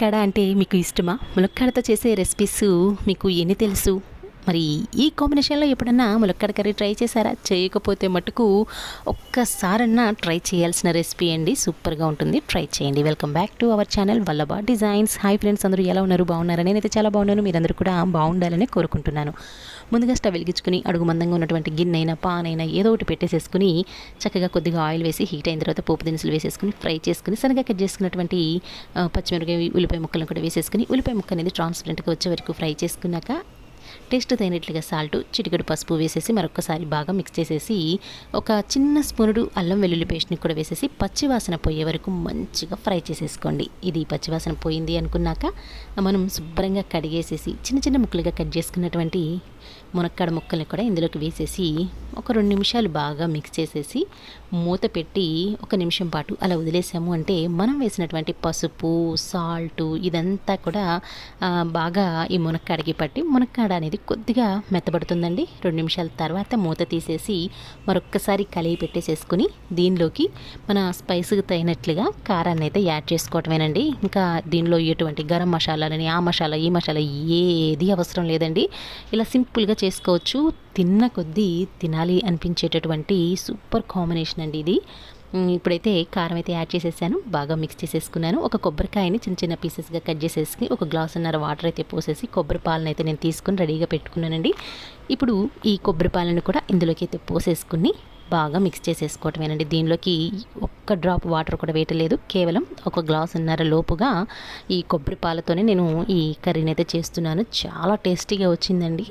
ములక్కాడ అంటే మీకు ఇష్టమా? ములక్కాడతో చేసే రెసిపీస్ మీకు ఎన్ని తెలుసు? మరి ఈ కాంబినేషన్లో ఎప్పుడన్నా ములక్కడ కర్రీ ట్రై చేశారా? చేయకపోతే మటుకు ఒక్కసారన్నా ట్రై చేయాల్సిన రెసిపీ అండి. సూపర్గా ఉంటుంది. ట్రై చేయండి. Welcome back to our channel Vallabha Designs. Hi friends అందరూ ఎలా ఉన్నారు? బాగున్నారా? నేనైతే చాలా బాగున్నాను. మీరందరూ కూడా బాగుండాలని కోరుకుంటున్నాను. ముందుగా స్టవ్ వెలిగించుకుని అడుగు మందంగా ఉన్నటువంటి గిన్నెైనా పాన్ అయినా ఏదో ఒకటి పెట్టేసేసుకుని చక్కగా కొద్దిగా ఆయిల్ వేసి హీట్ అయిన తర్వాత పోపు దినుసులు వేసేసుకుని ఫ్రై చేసుకుని సరిగా కట్ చేసుకున్నటువంటి పచ్చిమిరకాయ పచ్చిమిరపకాయ ఉల్లిపాయ ముక్కలను కూడా వేసేసుకుని ఉల్లిపాయ ముక్క అనేది ట్రాన్స్పరెంట్గా వచ్చే వరకు ఫ్రై చేసుకున్నాక టేస్ట్ తగినట్లుగా సాల్ట్ చిటికెడు పసుపు వేసేసి మరొకసారి బాగా మిక్స్ చేసేసి ఒక చిన్న స్పూనుడు అల్లం వెల్లుల్లి పేస్ట్ని కూడా వేసేసి పచ్చివాసన పోయే వరకు మంచిగా ఫ్రై చేసేసుకోండి. ఇది పచ్చివాసన పోయింది అనుకున్నాక మనం శుభ్రంగా కడిగేసేసి చిన్న చిన్న ముక్కలుగా కట్ చేసుకున్నటువంటి మునక్కాడ ముక్కల్ని కూడా ఇందులోకి వేసేసి ఒక రెండు నిమిషాలు బాగా మిక్స్ చేసేసి మూత పెట్టి ఒక నిమిషం పాటు అలా వదిలేసాము అంటే మనం వేసినటువంటి పసుపు సాల్ట్ ఇదంతా కూడా బాగా ఈ మునక్కాడకి పట్టి మునక్కాడ అనేది కొద్దిగా మెత్తబడుతుందండి. రెండు నిమిషాల తర్వాత మూత తీసేసి మరొక్కసారి కలిగి పెట్టేసేసుకుని దీనిలోకి మన స్పైస్కి తగినట్లుగా కారాన్ని అయితే యాడ్ చేసుకోవటమేనండి. ఇంకా దీనిలో ఎటువంటి గరం మసాలాలని ఆ మసాలా ఈ మసాలా ఏది అవసరం లేదండి. ఇలా సింపుల్గా చేసుకోవచ్చు. తిన్న కొద్దీ తినాలి అనిపించేటటువంటి సూపర్ కాంబినేషన్ అండి ఇది. ఇప్పుడైతే కారం అయితే యాడ్ చేసేసాను. బాగా మిక్స్ చేసేసుకున్నాను. ఒక కొబ్బరికాయని చిన్న చిన్న పీసెస్గా కట్ చేసేసి ఒక గ్లాస్ ఉన్నర వాటర్ అయితే పోసేసి కొబ్బరి పాలను అయితే నేను తీసుకుని రెడీగా పెట్టుకున్నానండి. ఇప్పుడు ఈ కొబ్బరి పాలను కూడా ఇందులోకి అయితే పోసేసుకుని బాగా మిక్స్ చేసేసుకోవటమేనండి. దీనిలోకి ఒక్క డ్రాప్ వాటర్ కూడా వేయటలేదు. కేవలం ఒక గ్లాస్ ఉన్నర లోపుగా ఈ కొబ్బరి పాలతోనే నేను ఈ కర్రీని అయితే చేస్తున్నాను. చాలా టేస్టీగా వచ్చిందండి.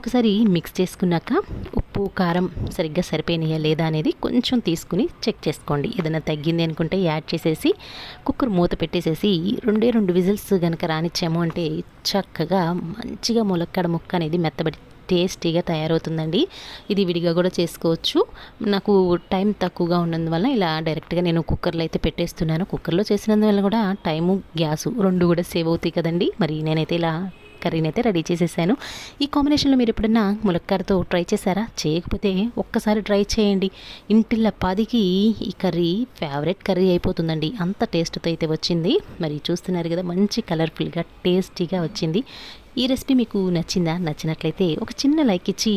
ఒకసారి మిక్స్ చేసుకున్నాక ఉప్పు కారం సరిగ్గా సరిపోయినాయా లేదా అనేది కొంచెం తీసుకుని చెక్ చేసుకోండి. ఏదైనా తగ్గింది అనుకుంటే యాడ్ చేసేసి కుక్కర్ మూత పెట్టేసేసి రెండే రెండు విజిల్స్ కనుక రానిచ్చాము అంటే చక్కగా మంచిగా ములక్కడ ముక్క అనేది మెత్తబడి టేస్టీగా తయారవుతుందండి. ఇది విడిగా కూడా చేసుకోవచ్చు. నాకు టైం తక్కువగా ఉన్నందువల్ల ఇలా డైరెక్ట్గా నేను కుక్కర్లో అయితే పెట్టేస్తున్నాను. కుక్కర్లో చేసినందువల్ల కూడా టైము గ్యాసు రెండు కూడా సేవ్ అవుతాయి కదండి. మరి నేనైతే ఇలా కర్రీని అయితే రెడీ చేసేసాను. ఈ కాంబినేషన్లో మీరు ఎప్పుడన్నా ములక్కాడతో ట్రై చేశారా? చేయకపోతే ఒక్కసారి ట్రై చేయండి. ఇంటిల్ల పాదికి ఈ కర్రీ ఫేవరెట్ కర్రీ అయిపోతుందండి. అంత టేస్ట్తో అయితే వచ్చింది. మరి చూస్తున్నారు కదా మంచి కలర్ఫుల్గా టేస్టీగా వచ్చింది. ఈ రెసిపీ మీకు నచ్చిందా? నచ్చినట్లయితే ఒక చిన్న లైక్ ఇచ్చి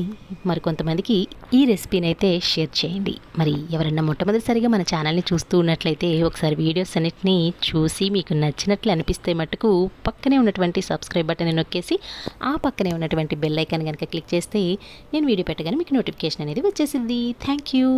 మరికొంతమందికి ఈ రెసిపీని అయితే షేర్ చేయండి. మరి ఎవరన్నా మొట్టమొదటిసారిగా మన ఛానల్ని చూస్తూ ఉన్నట్లయితే ఒకసారి వీడియోస్ అన్నిటిని చూసి మీకు నచ్చినట్లు అనిపిస్తే మటుకు పక్కనే ఉన్నటువంటి సబ్స్క్రైబ్ బటన్ నొక్కేసి ఆ పక్కనే ఉన్నటువంటి బెల్ ఐకాన్ కనుక క్లిక్ చేస్తే నేను వీడియో పెట్టగానే మీకు నోటిఫికేషన్ అనేది వచ్చేసింది థ్యాంక్ యూ.